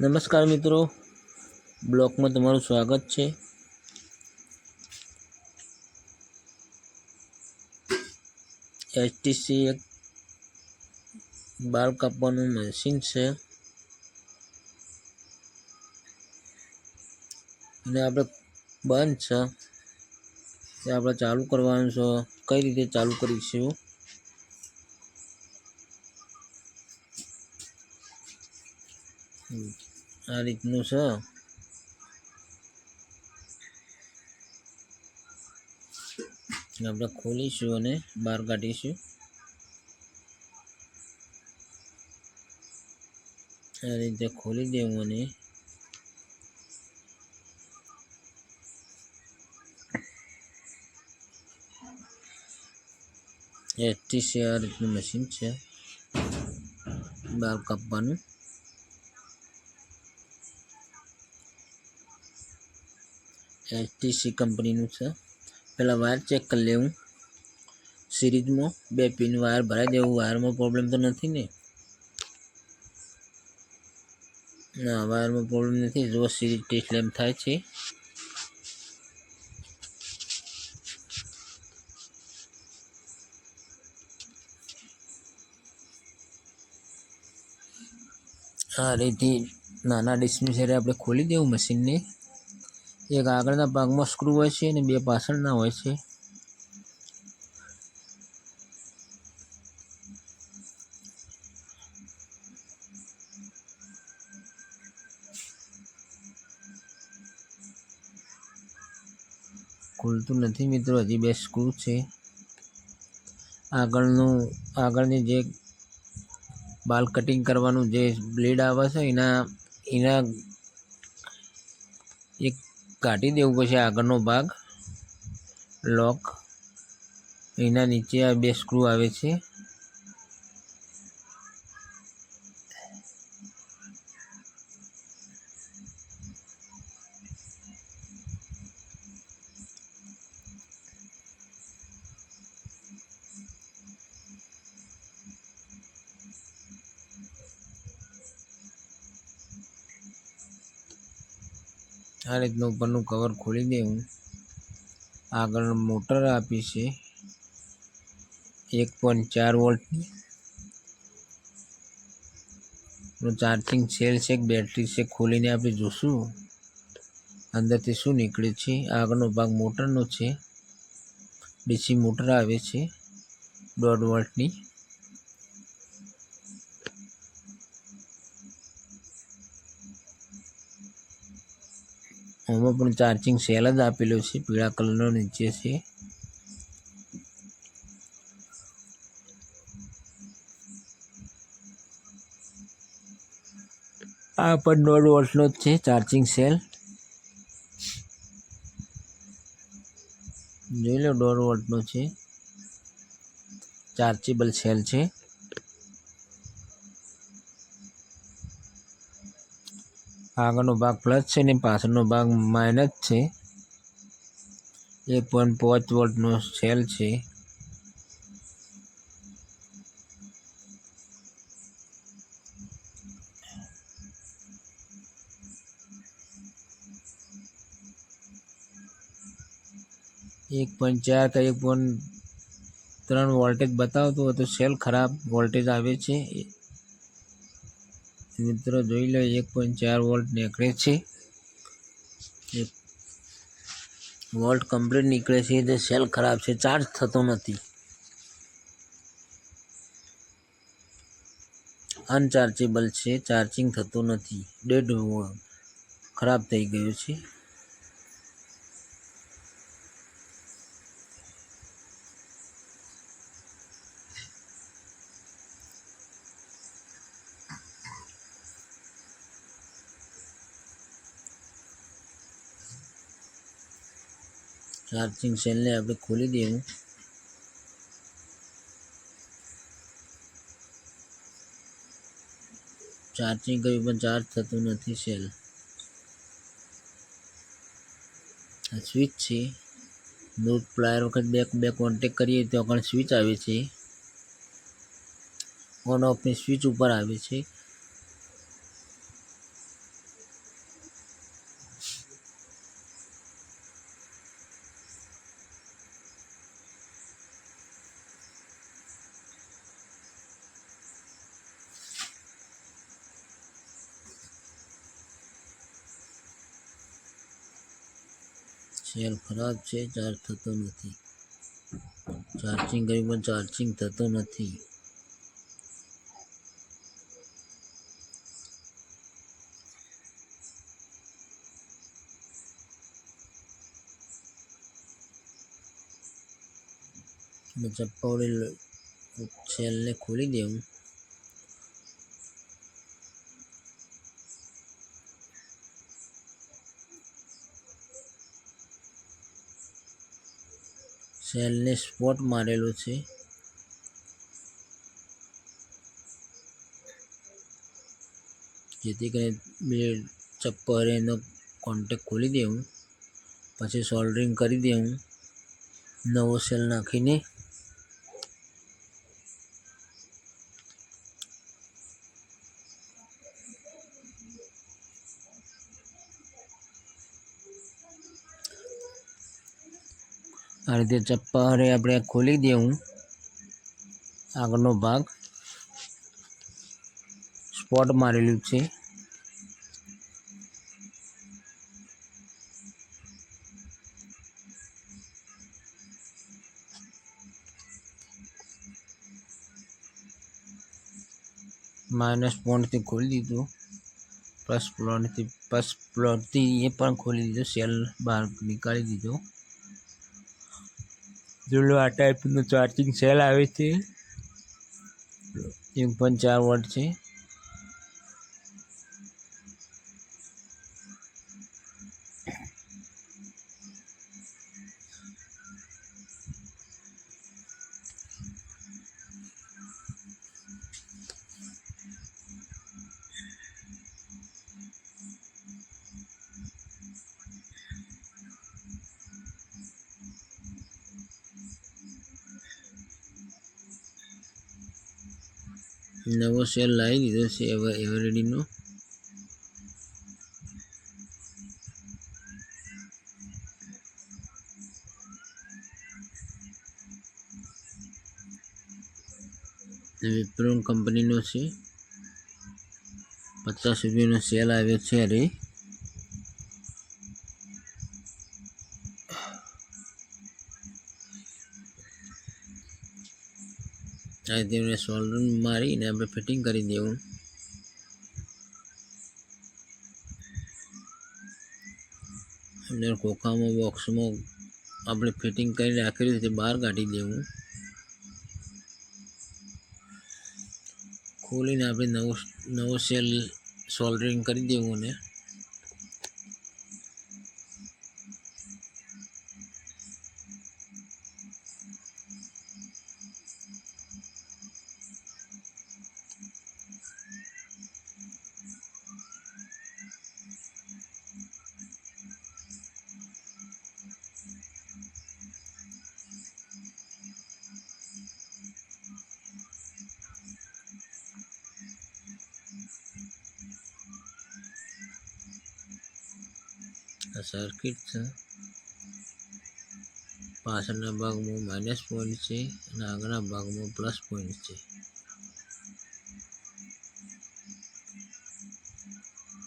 નમસ્કાર મિત્રો. બ્લોકમાં તમારું સ્વાગત છે. એચટીસી એક બાલ કાપવાનું મશીન છે. અને આપણે બંધ છે. તે આપણે ચાલુ કરવાનું છે. કઈ રીતે ચાલુ કરીશું? આ રીતનું છે. આપણે ખોલીશું અને બહાર કાઢીશું. આ રીતે ખોલી દેવું અને એચટીસી આ રીતનું મશીન છે. બહાર કાપવાનું. એચટીસી કંપનીનું છે. પહેલાં વાયર ચેક કરી લેવું. સિરીઝમાં બે પિન વાયર ભરાઈ દેવું વાયરમાં પ્રોબ્લેમ તો નથી ને? ના, વાયરમાં પ્રોબ્લેમ નથી. જો સિરીઝ ટેસ્ટ લેમ થાય છે. આ રીતે નાના ડિસ્મિસરે આપણે ખોલી દેવું મશીનને. એક આગળના ભાગમાં સ્ક્રૂ હોય છે અને બે પાછળના હોય છે. ખુલતું નથી મિત્રો, હજી બે સ્ક્રૂ છે. આગળનું, આગળની જે બાલ કટિંગ કરવાનું જે બ્લેડ આવે છે, એના એના એક કાઢી દેવું પડશે આગળનો ભાગ. લોક એના નીચે આ બે સ્ક્રૂ આવે છે. આ રીતનું ઉપરનું કવર ખોલી દેવું. આગળ મોટર આપી છે. એક પોઈન્ટ ચાર વોલ્ટની ચાર્જિંગ સેલ છે બેટરી છે, ખોલીને આપણે જોશું. અંદરથી શું નીકળે છે? આગળનો ભાગ મોટરનો છે. ડીસી મોટર આવે છે, દોઢ વોલ્ટની આમાં પણ ચાર્જિંગ સેલ જ આપેલો છે, પીળા કલરનો નીચે છે. આ પણ દોઢ વોલ્ટનો જ છે ચાર્જિંગ સેલ. જોઈ લો, દોઢ વોલ્ટનો છે. ચાર્જેબલ સેલ છે. આગળનો ભાગ પ્લસ છે ને પાછળનો ભાગ માઇનસ છે. એક પોઈન્ટ પાંચ વોલ્ટનો સેલ છે. એક પોઈન્ટ ચાર કે એક પોઈન્ટ ત્રણ વોલ્ટેજ બતાવતું હોય તો સેલ ખરાબ વોલ્ટેજ આવે છે. મિત્રો જોઈ લો, એક પોઈન્ટ ચાર વોલ્ટ નીકળે છે. એક વોલ્ટ કમ્પ્લીટ નીકળે છે તે સેલ ખરાબ છે ચાર્જ થતો નથી. અનચાર્જેબલ છે ચાર્જિંગ થતું નથી. ડેડ ખરાબ થઈ ગયું છે. ચાર્જિંગ સેલને આપણે ખોલી દેવું. ચાર્જિંગ કર્યું પણ ચાર્જ થતું નથી સેલ. સ્વિચ છે. દૂધ પ્લાયર વખત બે બે કોન્ટેક કરીએ તો આગળ સ્વિચ આવે છે. ઓન ઓફની સ્વિચ ઉપર આવે છે. સેલ ખરાબ છે ચાર્જ થતો નથી ચાર્જિંગ કર્યું પણ ચાર્જિંગ થતો નથી મેં ચપ્પા વડે સેલને ખોલી દેવું સેલને સ્પોટ મારેલો છે. જેથી કરીને બે ચપ્પર એનો કોન્ટેક ખોલી દેવું. પછી સોલ્ડરિંગ કરી દેવું. નવો સેલ નાખીને આ રીતે ચપ્પા આપણે ખોલી દેવું આગળનો ભાગ સ્પોટ મારેલું છે. માઇનસ પોઈન્ટથી ખોલી દીધું. પ્લસ પ્લોટથી પ્લસ પ્લોટથી એ પણ ખોલી દીધો. સેલ બહાર નીકાળી દીધો. જોડો આ ટાઈપનું ચાર્જિંગ સેલ આવે છે. એક પણ ચાર વોટ છે. નવો સેલ લાવી દીધો છે. એવર એવરેડીનો વિપ્રોન કંપનીનો છે. પચાસ રૂપિયાનો સેલ આવ્યો છે અરે આ તેમને સોલ્ડર મારીને આપણે ફિટિંગ કરી દેવું. અંદર ખોખામાં, બોક્સમાં આપણે ફિટિંગ કરી રાખેલું છે બહાર કાઢી દેવું. ખોલીને આપણે નવો નવો સેલ સોલ્ડરિંગ કરી દેવું અને આ સર્કિટ છે. પાછળના ભાગમાં માઇનસ પોઈન્ટ છે અને આગળના ભાગમાં પ્લસ પોઈન્ટ છે.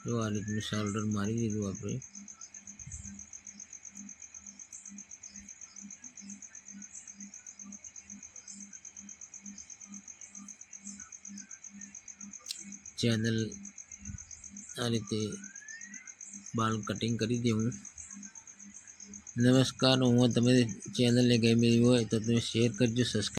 જો આ રીતનું સોલ્ડર મારી દીધું આપણે. ચેનલ આ રીતે બાલ કટિંગ કરી દેવું નમસ્કાર, હું તમે ચેનલને ગમી હોય તો તમે શેર કરજો સબસ્ક્રાઈબ